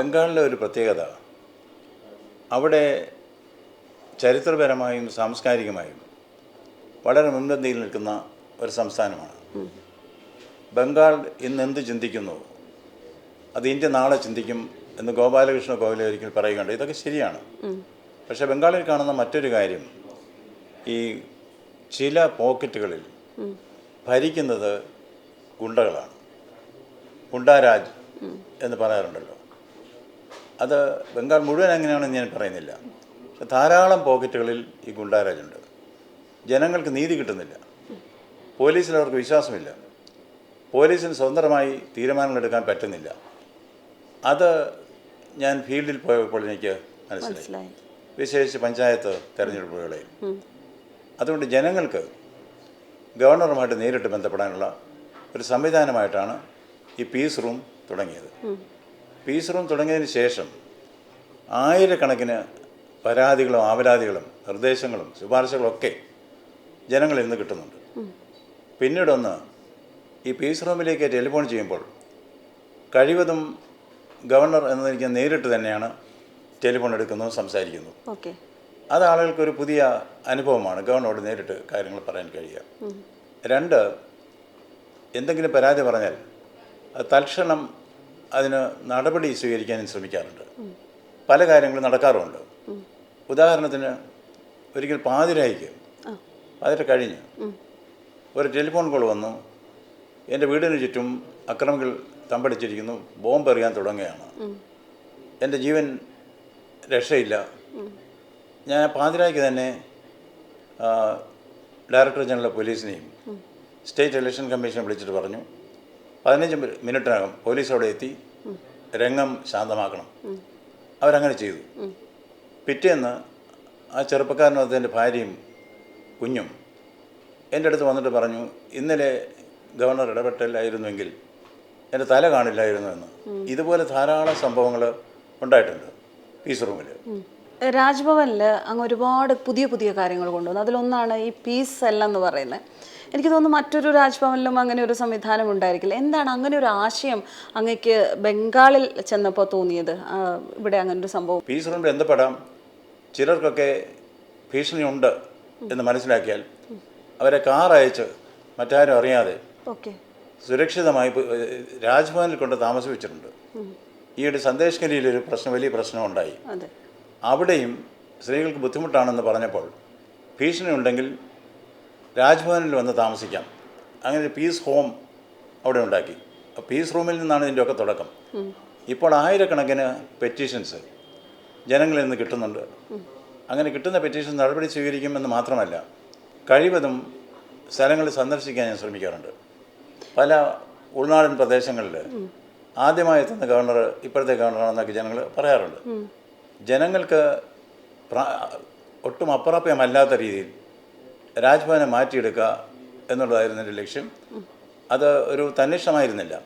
ബംഗാളിലെ ഒരു പ്രത്യേകത. അവിടെ ചരിത്രപരമായും സാംസ്കാരികമായും വളരെ മുൻപന്തിയിൽ നിൽക്കുന്ന ഒരു സംസ്ഥാനമാണ്. ബംഗാൾ ഇന്ന് എന്ത് ചിന്തിക്കുന്നു? അത് ഇന്ത്യ നാളെ ചിന്തിക്കും എന്ന് ഗോപാലകൃഷ്ണ ഗോഖലെ ഒരിക്കൽ പറയുകയുണ്ട് ഇതൊക്കെ ശരിയാണ്. പക്ഷേ ബംഗാളിൽ കാണുന്ന മറ്റൊരു കാര്യം ഈ ചില പോക്കറ്റുകളിൽ ഭരിക്കുന്നത് ഗുണ്ടകളാണ്. ഗുണ്ടാരാജ് എന്ന് പറയാറുണ്ടല്ലോ. അത് ബംഗാൾ മുഴുവൻ അങ്ങനെയാണെന്ന് ഞാൻ പറയുന്നില്ല. പക്ഷെ ധാരാളം പോക്കറ്റുകളിൽ ഈ ഗുണ്ടാരാജുണ്ട്. ജനങ്ങൾക്ക് നീതി കിട്ടുന്നില്ല. പോലീസിൽ അവർക്ക് വിശ്വാസമില്ല. പോലീസിന് സ്വതന്ത്രമായി തീരുമാനങ്ങൾ എടുക്കാൻ പറ്റുന്നില്ല. അത് ഞാൻ ഫീൽഡിൽ പോയപ്പോൾ എനിക്ക് മനസ്സിലായി. മനസ്സിലായി. വിശേഷിച്ച് പഞ്ചായത്ത് തെരഞ്ഞെടുപ്പുകളിൽ അതുകൊണ്ട് ജനങ്ങൾക്ക് ഗവർണറുമായിട്ട് നേരിട്ട് ബന്ധപ്പെടാനുള്ള ഒരു സംവിധാനമായിട്ടാണ് ഈ പീസ് റൂം തുടങ്ങിയത്. പീസ് റൂം തുടങ്ങിയതിന് ശേഷം ആയിരക്കണക്കിന് പരാതികളും ആവലാതികളും നിർദ്ദേശങ്ങളും ശുപാർശകളൊക്കെ ജനങ്ങളിൽ നിന്ന് കിട്ടുന്നുണ്ട്. പിന്നീടൊന്ന് ഈ പീസ് റൂമിലേക്ക് ടെലിഫോൺ ചെയ്യുമ്പോൾ കഴിവതും ഗവർണർ എന്നതിലേക്ക് നേരിട്ട് തന്നെയാണ് ടെലിഫോൺ എടുക്കുന്നതും സംസാരിക്കുന്നു. ഓക്കെ. അത് ആളുകൾക്ക് ഒരു പുതിയ അനുഭവമാണ്. ഗവർണറോട് നേരിട്ട് കാര്യങ്ങൾ പറയാൻ കഴിയുക. രണ്ട് എന്തെങ്കിലും പരാതി പറഞ്ഞാൽ തൽക്ഷണം അതിന് നടപടി സ്വീകരിക്കാനും ശ്രമിക്കാറുണ്ട്. പല കാര്യങ്ങളും നടക്കാറുമുണ്ട്. ഉദാഹരണത്തിന് ഒരിക്കൽ പാതിരായിക്ക് പാതിര കഴിഞ്ഞ് ഒരു ടെലിഫോൺ കോൾ വന്നു. എന്റെ വീടിന് ചുറ്റും അക്രമികൾ തമ്പടിച്ചിരിക്കുന്നു. ബോംബ് എറിയാൻ തുടങ്ങുകയാണ്. എന്റെ ജീവൻ രക്ഷയില്ല. ഞാൻ പാതിരായ്ക്ക് തന്നെ ഡയറക്ടർ ജനറൽ പോലീസിനെയും സ്റ്റേറ്റ് ഇലക്ഷൻ കമ്മീഷനെ വിളിച്ചിട്ട് പറഞ്ഞു. പതിനഞ്ച് മിനിറ്റിനകം പോലീസ് അവിടെ എത്തി. രംഗം ശാന്തമാക്കണം. അവരങ്ങനെ ചെയ്തു. പിറ്റേന്ന് ആ ചെറുപ്പക്കാരനും അദ്ദേഹന്റെ ഭാര്യയും കുഞ്ഞും എന്റെ അടുത്ത് വന്നിട്ട് പറഞ്ഞു ഇന്നലെ ഗവർണർ ഇടപെട്ടില്ലായിരുന്നുവെങ്കിൽ എന്റെ തല കാണില്ലായിരുന്നു എന്ന്. ഇതുപോലെ ധാരാളം സംഭവങ്ങൾ ഉണ്ടായിട്ടുണ്ട് പീസ് റൂമിൽ രാജ്ഭവനിൽ അങ്ങ് ഒരുപാട് പുതിയ പുതിയ കാര്യങ്ങൾ കൊണ്ടുവന്നു. അതിലൊന്നാണ് ഈ പീസ് സെൽ എന്ന് പറയുന്നത്. എനിക്ക് തോന്നുന്നു മറ്റൊരു രാജ്ഭവനിലും അങ്ങനെ ഒരു സംവിധാനം ഉണ്ടായിരിക്കില്ല. എന്താണ് അങ്ങനെ ഒരു ആശയം അങ്ങക്ക് ബംഗാളിൽ ചെന്നപ്പോൾ തോന്നിയത്? ഇവിടെ അങ്ങനെ ഒരു സംഭവം. പീസ് റൂമിൽ ബന്ധപ്പെടാം. ചിലർക്കൊക്കെ ഭീഷണിയുണ്ട് എന്ന് മനസ്സിലാക്കിയാൽ അവരെ കാർ അയച്ച് മറ്റാരും അറിയാതെ ഓക്കെ. സുരക്ഷിതമായി രാജ്ഭവനിൽ കൊണ്ട് താമസിപ്പിച്ചിട്ടുണ്ട്. ഒരു സന്ദേശ് ഒരു പ്രശ്നം വലിയ പ്രശ്നം ഉണ്ടായി അതെ. അവിടെയും സ്ത്രീകൾക്ക് ബുദ്ധിമുട്ടാണെന്ന് പറഞ്ഞപ്പോൾ ഭീഷണി ഉണ്ടെങ്കിൽ രാജ്ഭവനിൽ വന്ന് താമസിക്കാം. അങ്ങനെ ഒരു പീസ് ഹോം അവിടെ ഉണ്ടാക്കി. പീസ് റൂമിൽ നിന്നാണ് ഇതിന്റെയൊക്കെ തുടക്കം. ഇപ്പോൾ ആയിരക്കണക്കിന് പെറ്റീഷൻസ് ജനങ്ങളിൽ നിന്ന് കിട്ടുന്നുണ്ട്. അങ്ങനെ കിട്ടുന്ന പെറ്റീഷൻ നടപടി സ്വീകരിക്കുമെന്ന് മാത്രമല്ല കഴിവതും സ്ഥലങ്ങൾ സന്ദർശിക്കാൻ ഞാൻ ശ്രമിക്കാറുണ്ട്. പല ഉൾനാടൻ പ്രദേശങ്ങളിൽ ആദ്യമായി എത്തുന്ന ഗവർണർ ഇപ്പോഴത്തെ ഗവർണറാണെന്നൊക്കെ ജനങ്ങൾ പറയാറുണ്ട്. ജനങ്ങൾക്ക് ഒട്ടും അപ്രാപ്യമല്ലാത്ത രീതിയിൽ രാജ്ഭവനെ മാറ്റിയെടുക്കുക എന്നുള്ളതായിരുന്നു എന്റെ ലക്ഷ്യം. അത് ഒരു തന്നിഷ്ടമായിരുന്നില്ല.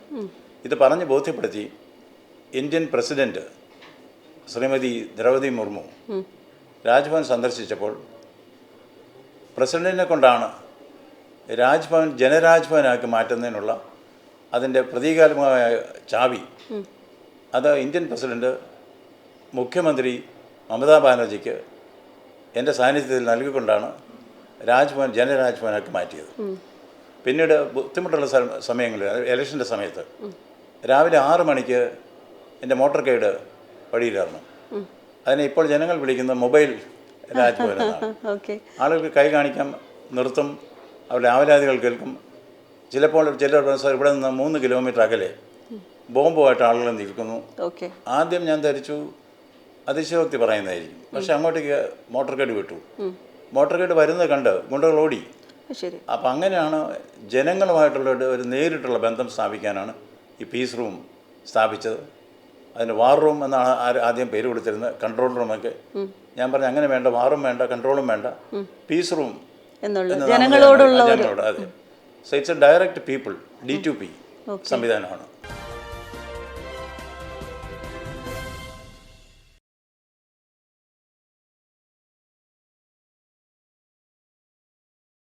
ഇത് പറഞ്ഞ് ബോധ്യപ്പെടുത്തി ഇന്ത്യൻ പ്രസിഡന്റ് ശ്രീമതി ദ്രൗപദി മുർമു രാജ്ഭവൻ സന്ദർശിച്ചപ്പോൾ പ്രസിഡന്റിനെ കൊണ്ടാണ് രാജ്ഭവൻ ജനരാജ്ഭവനാക്കി മാറ്റുന്നതിനുള്ള അതിന്റെ പ്രതീകാത്മകമായ ചാവി. അത് ഇന്ത്യൻ പ്രസിഡന്റ് മുഖ്യമന്ത്രി മമതാ ബാനർജിക്ക് എന്റെ സാന്നിധ്യത്തിൽ നൽകിക്കൊണ്ടാണ് രാജ്ഭവൻ ജനരാജ്ഭവനാക്കി മാറ്റിയത്. പിന്നീട് ബുദ്ധിമുട്ടുള്ള സമയങ്ങളിൽ ഇലക്ഷന്റെ സമയത്ത് രാവിലെ ആറ് മണിക്ക് എന്റെ മോട്ടോർ ഗൈഡ് വഴിയിലിറങ്ങും. അതിനെ ഇപ്പോൾ ജനങ്ങൾ വിളിക്കുന്ന മൊബൈൽ രാജ്ഭവൻ എന്നാണ്. ആളുകൾക്ക് കൈ കാണിക്കാൻ നിർത്തും അവരുടെ ആവലാതികൾ കേൾക്കും. ചിലപ്പോൾ ചിലർ "സാർ ഇവിടെ നിന്ന് മൂന്ന് കിലോമീറ്റർ അകലെ ബോംബുമായിട്ട് ആളുകൾ നിൽക്കുന്നു. ഓക്കെ. ആദ്യം ഞാൻ ധരിച്ചു അതിശയോക്തി പറയുന്നതായിരിക്കും. പക്ഷെ അങ്ങോട്ടേക്ക് മോട്ടോർ ഗൈഡ് വിട്ടു. മോട്ടോർ ഗൈഡ് വരുന്നത് കണ്ട് ഗുണ്ടകൾ ഓടി. അപ്പം അങ്ങനെയാണ് ജനങ്ങളുമായിട്ടുള്ള ഒരു- നേരിട്ടുള്ള ബന്ധം സ്ഥാപിക്കാനാണ് ഈ പീസ് റൂം സ്ഥാപിച്ചത്. അതിന് വാർ റൂം എന്നാണ് ആദ്യം പേര് കൊടുത്തിരുന്നത്. കൺട്രോൾ റൂമൊക്കെ ഞാൻ പറഞ്ഞു അങ്ങനെ വേണ്ട വാറും വേണ്ട കൺട്രോളും വേണ്ട. പീസ് റൂം ജനങ്ങളോട് അതെ. So it's a direct people D to P സംവിധാനമാണ്.